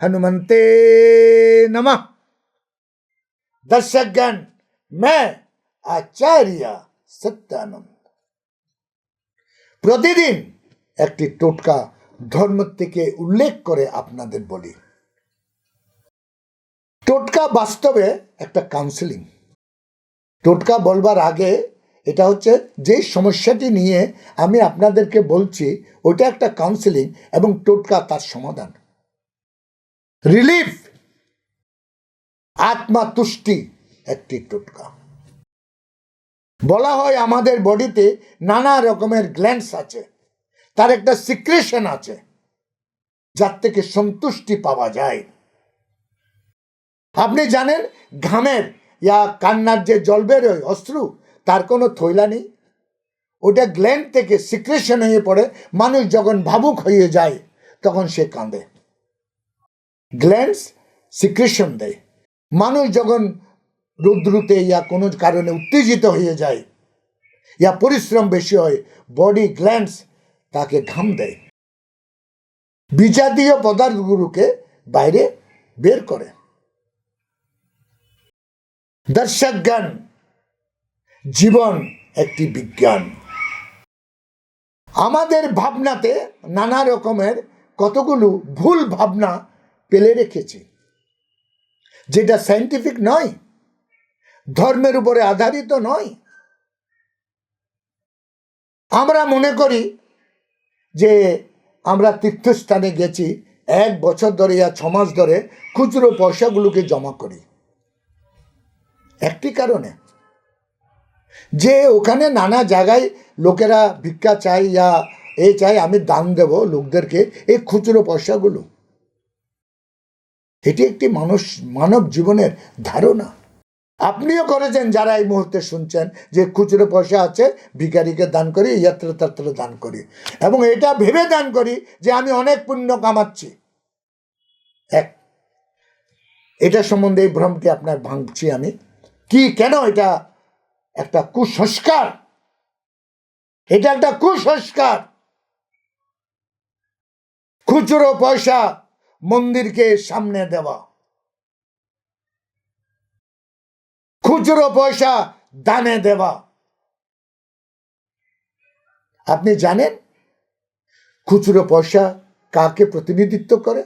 हनुमंते नमः दर्शकगण मैं আচার্য সত্যানন্দ প্রতিদিন একটি টোটকা ধর্ম থেকে উল্লেখ করে আপনাদের বলি টোটকা বাস্তবে একটা কাউন্সিলিং টোটকা বলবার আগে এটা হচ্ছে যে সমস্যাটি নিয়ে আমি আপনাদেরকে বলছি ওটা একটা কাউন্সিলিং এবং টোটকা তার সমাধান রিলিফ আত্মা তুষ্টি একটি টোটকা। বলা হয় আমাদের বডিতে নানা রকমের গ্ল্যান্ডস আছে। তার একটা সিক্রেশন আছে, যার থেকে সন্তুষ্টি পাওয়া যায়। আপনি জানেন ঘামের ইয়া কান্নার যে জল বেরোয় অশ্রু, তার কোনো থৈলা নেই? ওটা গ্ল্যান্ড থেকে সিক্রেশন হয়ে পড়ে, মানুষ যখন ভাবুক হয়ে যায়, তখন সে কাঁদে। গ্ল্যান্ডস সিক্রেশন দেয়। মানুষ যখন রুদ্রুতে ইয়া কোনো কারণে উত্তেজিত হয়ে যায়, ইয়া পরিশ্রম বেশি হয়, বডি গ্ল্যান্ডস তাকে ঘাম দেয়। বিজাতীয় পদার্থগুলোকে বাইরে বের করে। দর্শকগণ, জীবন একটি বিজ্ঞান। আমাদের ভাবনাতে নানা রকমের কতগুলো ভুল ভাবনা পেলে রেখেছি। যেটা সাইন্টিফিক নয়, ধর্মের উপরে আধারিত নয়। আমরা মনে করি যে আমরা তীর্থস্থানে গেছি, এক বছর ধরে ইয়া ছ মাস ধরে খুচরো পয়সাগুলোকে জমা করি। একটি কারণে। যে ওখানে নানা জায়গায় লোকেরা ভিক্ষা চাই ইয়া, এ চাই, আমি দান দেব লোকদেরকে, এই খুচরো পয়সাগুলো। এটি একটি মানুষ, মানব জীবনের ধারণা। আপনিও করেছেন যারা এই মুহূর্তে শুনছেন যে খুচরো পয়সা আছে, ভিখারিকে দান করি ইয়াত্র দান করি। এবং এটা ভেবে দান করি যে আমি অনেক পুণ্য কামাচ্ছি। এক, এটা সম্বন্ধে এই ভ্রমটি আপনার ভাঙছি আমি। কি, কেন এটা একটা কুসংস্কার? এটা একটা কুসংস্কার। খুচরো পয়সা মন্দিরকে সামনে দেওয়া। খুচরো পয়সা দানে দেওয়া। আপনি জানেন খুচরো পয়সা কাকে প্রতিনিধিত্ব করে?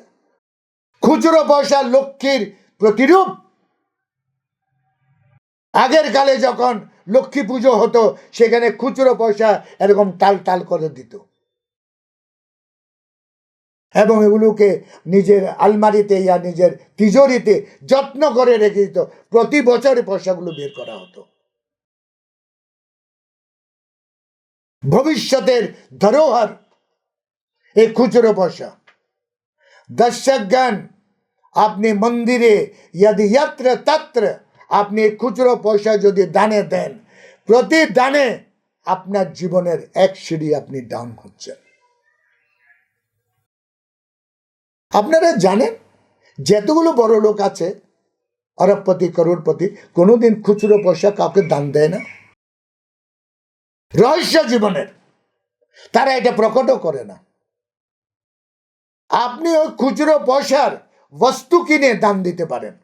খুচরো পয়সা লক্ষ্মীর প্রতিরূপ। আগের কালে যখন লক্ষ্মী পুজো হতো, সেখানে খুচরো পয়সা এরকম টাল টাল করে দিত। এবং এগুলোকে নিজের আলমারিতে ইয়া নিজের তিজোরিতে যত্ন করে রেখে দিত। প্রতি বছরে পয়সাগুলো বের করা হতো। ভবিষ্যতের ধরোহর, এই খুচরো পয়সা। দর্শক জ্ঞান আপনি মন্দিরে ইয়াদি ইয়াত্র তত্র, আপনি খুচরো পয়সা যদি দানে দেন, প্রতি দানে আপনার জীবনের এক সিঁড়ি আপনি ডাউন হচ্ছেন আপনারা জানেন, যতগুলো বড় লোক আছে, অরবপতি করোড়পতি কোনোদিন খুচরো পয়সা কাউকে দান দেয় না। রহস্য জীবনের, তারা এটা প্রকটও করে না। আপনি ওই খুচরো পয়সার বস্তু কিনে দান দিতে পারেন।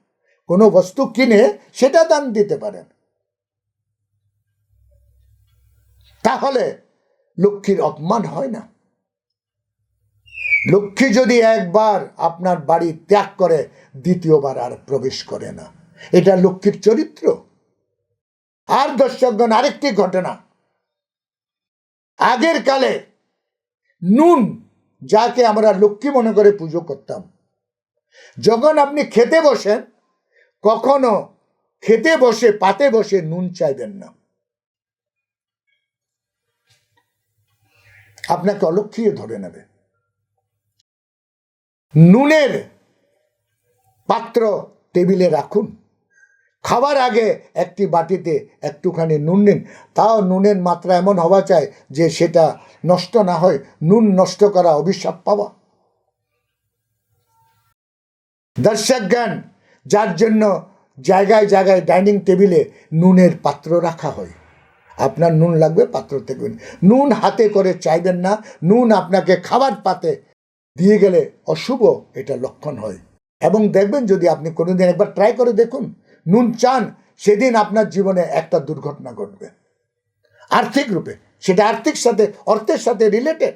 কোনো বস্তু কিনে সেটা দান দিতে পারেন। তাহলে লক্ষ্মীর অপমান হয় না। লক্ষ্মী যদি একবার আপনার বাড়ি ত্যাগ করে, দ্বিতীয়বার আর প্রবেশ করে না। এটা লক্ষ্মীর চরিত্র। আর দর্শকগণ, আরেকটি ঘটনা। আগের কালে নুন, যাকে আমরা লক্ষ্মী মনে করে পুজো করতাম, যখন আপনি খেতে বসেন, কখনো খেতে বসে, পাতে বসে নুন চাইবেন না। আপনাকে অলক্ষী ধরে নেবে। নুনের পাত্র টেবিলে রাখুন। খাবার আগে একটি বাটিতে একটুখানি নুন নিন। তাও নুনের মাত্রা এমন হওয়া চাই যে সেটা নষ্ট না হয়। নুন নষ্ট করা অভিশাপ পাওয়া। দর্শক জ্ঞান যার জন্য জায়গায় জায়গায় ডাইনিং টেবিলে নুনের পাত্র রাখা হয়। আপনার নুন লাগবে, পাত্র থেকে নুন হাতে করে চাইবেন না। নুন আপনাকে খাবার পাতে দিয়ে গেলে অশুভ এটা লক্ষণ হয়। এবং দেখবেন যদি আপনি কোনোদিন একবার ট্রাই করে দেখুন, নুন চান, সেদিন আপনার জীবনে একটা দুর্ঘটনা ঘটবে। আর্থিক রূপে, সেটা আর্থিক সাথে, অর্থের সাথে রিলেটেড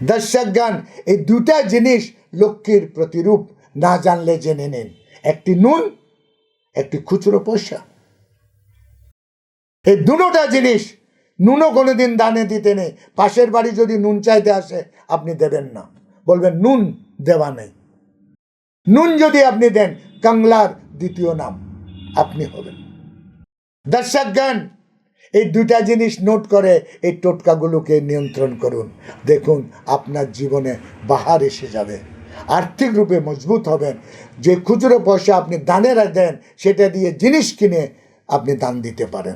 দর্শক গান এই দুটা জিনিস লক্ষ্মীর প্রতিরূপ, না জানলে জেনে নিন। একটি নুন, একটি খুচরো পয়সা। এই দুটোটা জিনিস নুনও কোনোদিন দানে দিতে নেই। পাশের বাড়ি যদি নুন চাইতে আসে, আপনি দেবেন না। বলবেন, নুন দেওয়া নেই। নুন যদি আপনি দেন, কাংলার দ্বিতীয় নাম আপনি হবেন। দর্শক জ্ঞান এই দুটা জিনিস নোট করে এই টোটকাগুলোকে নিয়ন্ত্রণ করুন। দেখুন, আপনার জীবনে বাহার এসে যাবে। আর্থিক রূপে মজবুত হবেন। যে খুচরো পয়সা আপনি দানেরা দেন, সেটা দিয়ে জিনিস কিনে আপনি দান দিতে পারেন।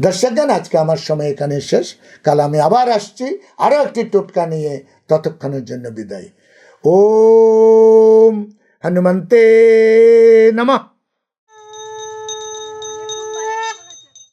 দর্শকগণ, আজকে আমার সময় এখানে শেষ। কাল আমি আবার আসছি আরও একটি টোটকা নিয়ে ততক্ষণের জন্য বিদায়। ও হনুমন্তে নমঃ।